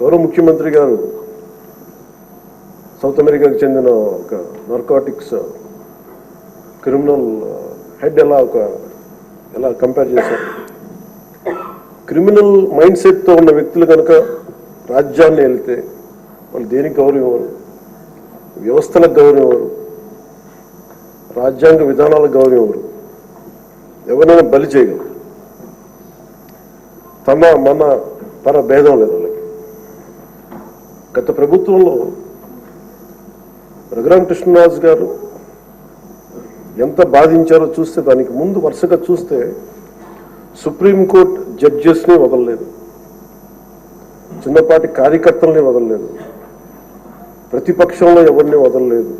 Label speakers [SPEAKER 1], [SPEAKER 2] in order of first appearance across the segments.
[SPEAKER 1] గౌరవ ముఖ్యమంత్రి గారు సౌత్ అమెరికాకు చెందిన ఒక నార్కాటిక్స్ క్రిమినల్ హెడ్ ఎలా ఒక ఎలా కంపేర్ చేశారు? క్రిమినల్ మైండ్ సెట్తో ఉన్న వ్యక్తులు కనుక రాజ్యాన్ని వెళితే వాళ్ళు దేనికి గౌరవం వ్యవస్థలకు గౌరవం ఎవరు రాజ్యాంగ విధానాలకు గౌరవం ఎవరు ఎవరైనా బలి చేయగలరు? తమ మన పర భేదం లేదు. గత ప్రభుత్వంలో రఘురామ కృష్ణరాజు గారు ఎంత బాధించారో చూస్తే దానికి ముందు వరుసగా చూస్తే సుప్రీంకోర్టు జడ్జెస్ని వదలలేదు. చిన్నపాటి కార్యకర్తల్ని వదలలేదు. ప్రతిపక్షంలో ఎవరిని వదలలేదు.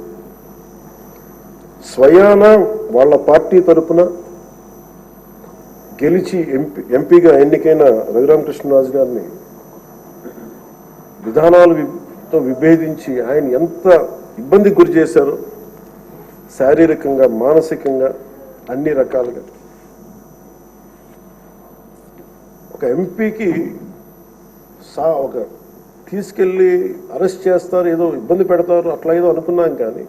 [SPEAKER 1] స్వయాన వాళ్ళ పార్టీ తరపున గెలిచి ఎంపీ ఎంపీగా ఎన్నికైన రఘురామకృష్ణరాజు గారిని విధానాలు విభేదించి ఆయన ఎంత ఇబ్బందికి గురి చేశారో శారీరకంగా మానసికంగా అన్ని రకాలుగా. ఒక ఎంపీకి సా ఒక తీసుకెళ్ళి అరెస్ట్ చేస్తారు ఏదో ఇబ్బంది పెడతారు అట్లా ఏదో అనుకున్నాం కానీ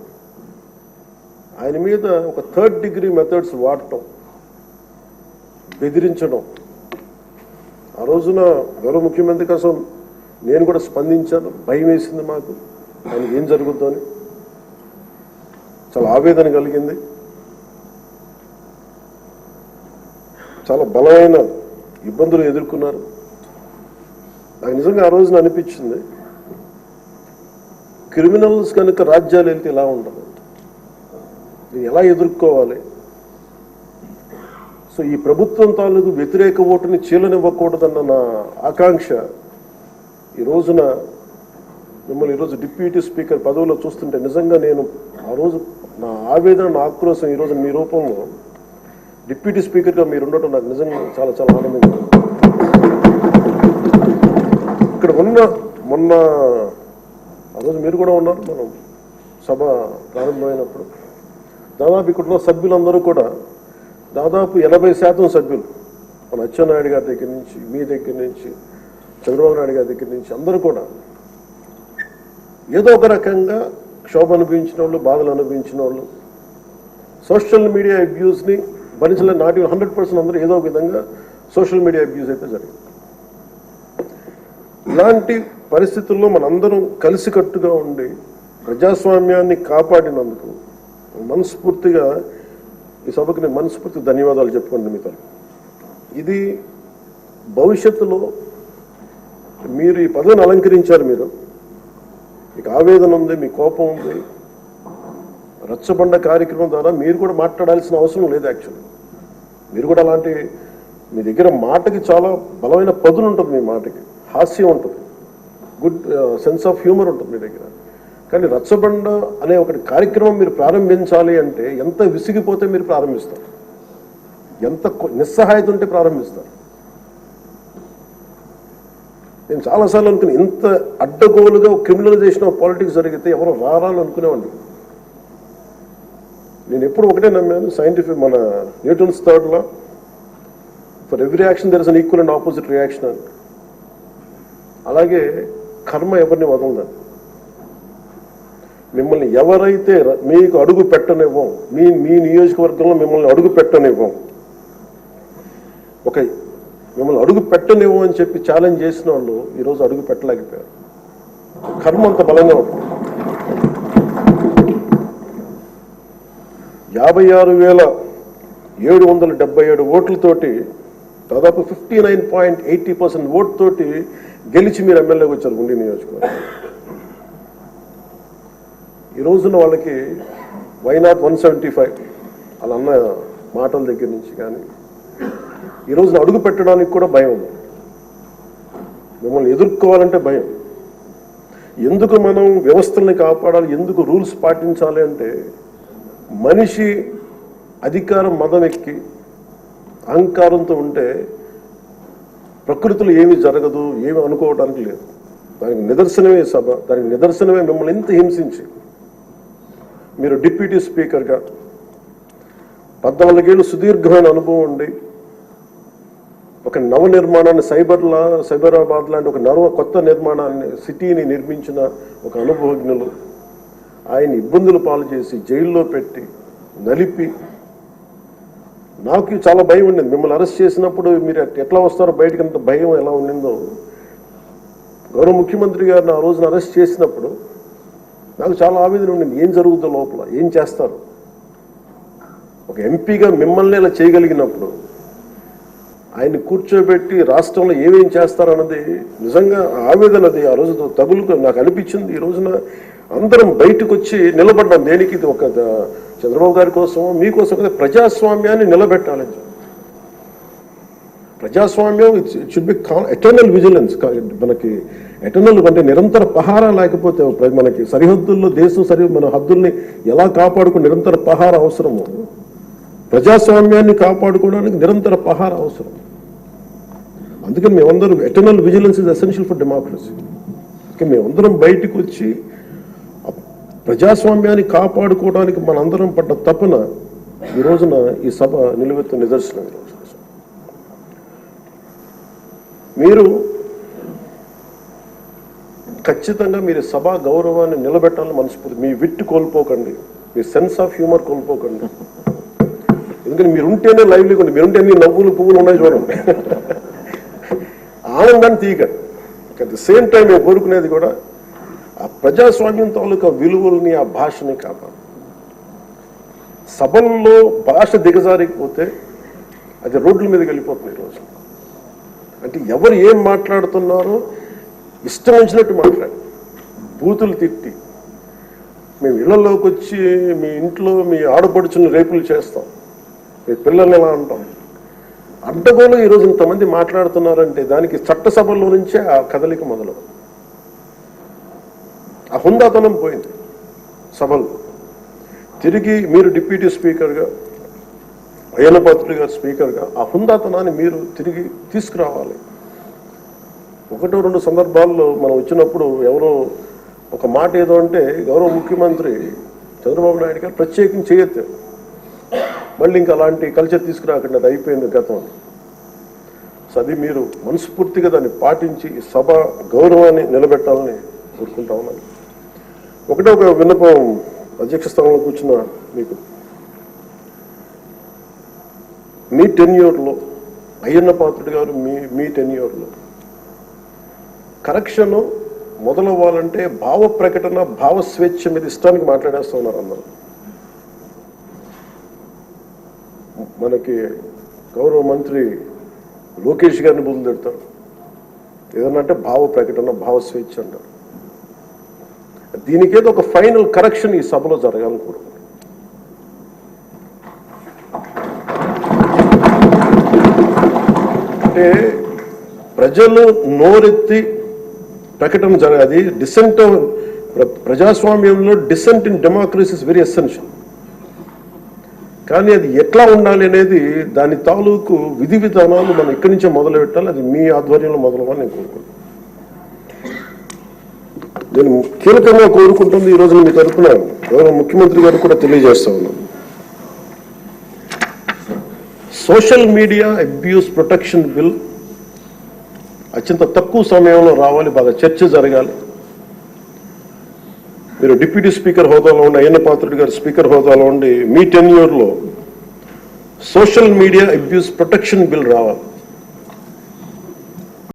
[SPEAKER 1] ఆయన మీద ఒక థర్డ్ డిగ్రీ మెథడ్స్ వాడటం బెదిరించడం. ఆ రోజున గౌరవ ముఖ్యమంత్రి కోసం నేను కూడా స్పందించాను. భయం వేసింది మాకు. దానికి ఏం జరుగుద్దో అని. చాలా ఆవేదన కలిగింది. చాలా బలమైన ఇబ్బందులు ఎదుర్కొన్నారు. నాకు నిజంగా ఆ రోజున అనిపించింది క్రిమినల్స్ కనుక రాజ్యాలు వెళ్తే ఇలా ఉండదు ఎలా ఎదుర్కోవాలి? సో ఈ ప్రభుత్వం తాలూకు వ్యతిరేక ఓటుని చీలనివ్వకూడదన్న నా ఆకాంక్ష ఈ రోజున మిమ్మల్ని ఈరోజు డిప్యూటీ స్పీకర్ పదవిలో చూస్తుంటే నిజంగా నేను ఆ రోజు నా ఆవేదన నా ఆక్రోశం ఈరోజు మీ రూపంలో డిప్యూటీ స్పీకర్గా మీరు ఉండటం నాకు నిజంగా చాలా చాలా ఆనందంగా ఇక్కడ ఉన్న మొన్న ఆ రోజు మీరు కూడా ఉన్నారు మనం సభ ప్రారంభమైనప్పుడు. దాదాపు ఇక్కడ ఉన్న సభ్యులందరూ కూడా దాదాపు ఎనభై శాతం సభ్యులు మన అచ్చెన్నాయుడు గారి దగ్గర నుంచి మీ దగ్గర నుంచి చంద్రబాబు నాయుడు గారి దగ్గర నుంచి అందరూ కూడా ఏదో ఒక రకంగా క్షోభ అనుభవించిన వాళ్ళు బాధలు అనుభవించిన వాళ్ళు సోషల్ మీడియా అబ్యూస్ని భరించిన నాటి హండ్రెడ్ పర్సెంట్ అందరూ ఏదో ఒక విధంగా సోషల్ మీడియా అబ్యూస్ అయితే జరిగింది. ఇలాంటి పరిస్థితుల్లో మనందరం కలిసికట్టుగా ఉండి ప్రజాస్వామ్యాన్ని కాపాడినందుకు మనస్ఫూర్తిగా ఈ సభకు నేను మనస్ఫూర్తి ధన్యవాదాలు చెప్పుకోండి మీ ఇది భవిష్యత్తులో మీరు ఈ పదవిని అలంకరించారు మీరు. మీకు ఆవేదన ఉంది మీ కోపం ఉంది. రచ్చబండ కార్యక్రమం ద్వారా మీరు కూడా మాట్లాడాల్సిన అవసరం లేదు యాక్చువల్లీ మీరు కూడా అలాంటి మీ దగ్గర మాటకి చాలా బలమైన పదులు ఉంటుంది మీ మాటకి. హాస్యం ఉంటుంది. గుడ్ సెన్స్ ఆఫ్ హ్యూమర్ ఉంటుంది మీ దగ్గర. కానీ రచ్చబండ అనే ఒకటి కార్యక్రమం మీరు ప్రారంభించాలి అంటే ఎంత విసిగిపోతే మీరు ప్రారంభిస్తారు. ఎంత కొ- నిస్సహాయత ఉంటే ప్రారంభిస్తారు. నేను చాలాసార్లు అనుకుని ఇంత అడ్డగోలుగా క్రిమినలైజేషన్ ఆఫ్ పాలిటిక్స్ జరిగితే ఎవరు రారాలు అనుకునేవాడిని. నేను ఎప్పుడు ఒకటే నమ్మాను సైంటిఫిక్ మన Newton's థర్డ్లో for every action there is an equal and opposite reaction అని అలాగే కర్మ ఎవరిని వదలదని మిమ్మల్ని ఎవరైతే మీకు అడుగు పెట్టనివ్వం మీ మీ నియోజకవర్గంలో మిమ్మల్ని అడుగు పెట్టనివ్వం. ఒక మిమ్మల్ని అడుగు పెట్టనివ్వం అని చెప్పి ఛాలెంజ్ చేసిన వాళ్ళు ఈరోజు అడుగు పెట్టలేకపోయారు. కర్మ అంత బలంగా ఉంటుంది యాభై ఆరు వేల ఏడు వందల డెబ్బై ఏడు ఓట్లతోటి దాదాపు fifty nine point eighty percent vote తోటి గెలిచి మీరు ఎమ్మెల్యేకి వచ్చారు గుండి నియోజకవర్గం. ఈ రోజున వాళ్ళకి వైనాట్ వన్ సెవెంటీ ఫైవ్ వాళ్ళ అన్న మాటల దగ్గర నుంచి కానీ ఈ రోజున అడుగు పెట్టడానికి కూడా భయం ఉంది. మిమ్మల్ని ఎదుర్కోవాలంటే భయం. ఎందుకు మనం వ్యవస్థల్ని కాపాడాలి? ఎందుకు రూల్స్ పాటించాలి అంటే మనిషి అధికారం మదం ఎక్కి అహంకారంతో ఉంటే ప్రకృతిలో ఏమి జరగదు ఏమి అనుకోవడానికి లేదు. దానికి నిదర్శనమే సభ. దానికి నిదర్శనమే మిమ్మల్ని ఇంత హింసించి. మీరు డిప్యూటీ స్పీకర్గా పద్నాలుగేళ్ళు సుదీర్ఘమైన అనుభవం ఉండి ఒక నవ నిర్మాణాన్ని సైబర్లా సైబరాబాద్ లాంటి ఒక నవ కొత్త నిర్మాణాన్ని సిటీని నిర్మించిన ఒక అనుభవజ్ఞులు ఆయన ఇబ్బందులు పాలు చేసి జైల్లో పెట్టి నలిపి నాకు చాలా భయం ఉండింది. మిమ్మల్ని అరెస్ట్ చేసినప్పుడు మీరు ఎట్లా వస్తారో బయటకు అంత భయం ఎలా ఉండిందో. గౌరవ ముఖ్యమంత్రి గారిని ఆ రోజున అరెస్ట్ చేసినప్పుడు నాకు చాలా ఆవేదన ఉండింది. ఏం జరుగుతుందో లోపల ఏం చేస్తారు? ఒక ఎంపీగా మిమ్మల్ని ఇలా చేయగలిగినప్పుడు ఆయన్ని కూర్చోబెట్టి రాష్ట్రంలో ఏమేం చేస్తారన్నది నిజంగా ఆవేదన అది ఆ రోజు తగులుకు నాకు అనిపించింది. ఈ రోజున అందరం బయటకు వచ్చి నిలబడ్డాం దేనికి? ఇది ఒక చంద్రబాబు గారి కోసం మీకోసం కదా ప్రజాస్వామ్యాన్ని నిలబెట్టాలని. ప్రజాస్వామ్యం it should be eternal vigilance మనకి ఎటర్నల్ అంటే నిరంతర పహారా లేకపోతే మనకి సరిహద్దుల్లో దేశం సరి మన హద్దుల్ని ఎలా కాపాడుకుని నిరంతర పహార అవసరము. ప్రజాస్వామ్యాన్ని కాపాడుకోవడానికి నిరంతర పహార అవసరం. అందుకని మేమందరం eternal vigilance is essential for democracy అందుకే మేమందరం బయటకు వచ్చి ప్రజాస్వామ్యాన్ని కాపాడుకోవడానికి మనందరం పడ్డ తపన ఈ రోజున ఈ సభ నిలువెత్తు నిదర్శనం మీరు ఖచ్చితంగా మీరు సభా గౌరవాన్ని నిలబెట్టాలని మనస్ఫూర్తి మీ విట్టు కోల్పోకండి. మీ సెన్స్ ఆఫ్ హ్యూమర్ కోల్పోకండి. ఎందుకంటే మీరు ఉంటేనే లైవ్లీగా ఉంది మీరుంటే మీ నవ్వులు పువ్వులు ఉన్నాయి చూడండి. ఆనందాన్ని తీయకండి అట్ ది సేమ్ టైం మేము కోరుకునేది కూడా ఆ ప్రజాస్వామ్యం తాలూకా విలువల్ని ఆ భాషని కాపాడు. సభల్లో భాష దిగజారిపోతే అది రోడ్ల మీదకి వెళ్ళిపోతుంది ఈరోజు అంటే ఎవరు ఏం మాట్లాడుతున్నారో ఇష్టం వచ్చినట్టు మాట్లాడి బూతులు తిట్టి. మేము ఇళ్ళలోకి వచ్చి మీ ఇంట్లో మీ ఆడపడుచుని రేపులు చేస్తాం. మీ పిల్లల్ని ఎలా అంటాం? అడ్డగోలు ఈరోజు ఇంతమంది మాట్లాడుతున్నారంటే దానికి చట్టసభల్లో నుంచే ఆ కదలిక మొదలు. ఆ హుందాతనం పోయింది సభలు. తిరిగి మీరు డిప్యూటీ స్పీకర్గా అయ్యనపాత్రుడు గారు స్పీకర్గా ఆ హుందాతనాన్ని మీరు తిరిగి తీసుకురావాలి. ఒకటో రెండు సందర్భాల్లో మనం వచ్చినప్పుడు ఎవరో ఒక మాట ఏదో అంటే గౌరవ ముఖ్యమంత్రి చంద్రబాబు నాయుడు గారు ప్రత్యేకించి చేయొద్దు. మళ్ళీ ఇంకా అలాంటి కల్చర్ తీసుకురాకండి అది అయిపోయింది గతం. సో అది మీరు మనస్ఫూర్తిగా దాన్ని పాటించి సభ గౌరవాన్ని నిలబెట్టాలని కోరుకుంటా ఉన్నాను. ఒకటే ఒక విన్నపం అధ్యక్ష స్థానంలో కూర్చున్న మీకు. మీ టెన్యూర్లో అయ్యన్న పాత్రుడు గారు మీ మీ టెన్యూర్లో కరెక్షన్ మొదలవ్వాలంటే భావ ప్రకటన భావ స్వేచ్ఛ మీద ఇష్టానికి మాట్లాడేస్తూ ఉన్నారు అందరూ. మనకి గౌరవ మంత్రి లోకేష్ గారిని బుద్ధులు తిడతారు. ఏదన్నా అంటే భావ ప్రకటన భావ స్వేచ్ఛ అంటారు. దీనికేదో ఒక ఫైనల్ కరెక్షన్ ఈ సభలో జరగాలని అంటే ప్రజలు నోరెత్తి ప్రకటన జరగాలి. డిసెంట్ ప్రజాస్వామ్యంలో dissent in democracy is very essential కానీ అది ఎట్లా ఉండాలి అనేది దాని తాలూకు విధి విధానాలు మనం ఇక్కడి నుంచే మొదలు పెట్టాలి అది మీ ఆధ్వర్యంలో మొదలవ్వాలి నేను కోరుకుంటున్నాను. నేను కీలకంగా కోరుకుంటుంది ఈ మీ తరఫున గౌరవ ముఖ్యమంత్రి గారు కూడా తెలియజేస్తా ఉన్నాను. Social media abuse protection bill అత్యంత తక్కువ సమయంలో రావాలి బాగా చర్చ జరగాలి. మీరు డిప్యూటీ స్పీకర్ హోదాలో ఉండి అయ్యన్న పాత్రుడు గారు స్పీకర్ హోదాలో ఉండి మీ టెన్యూర్లో social media abuse protection bill రావాలి.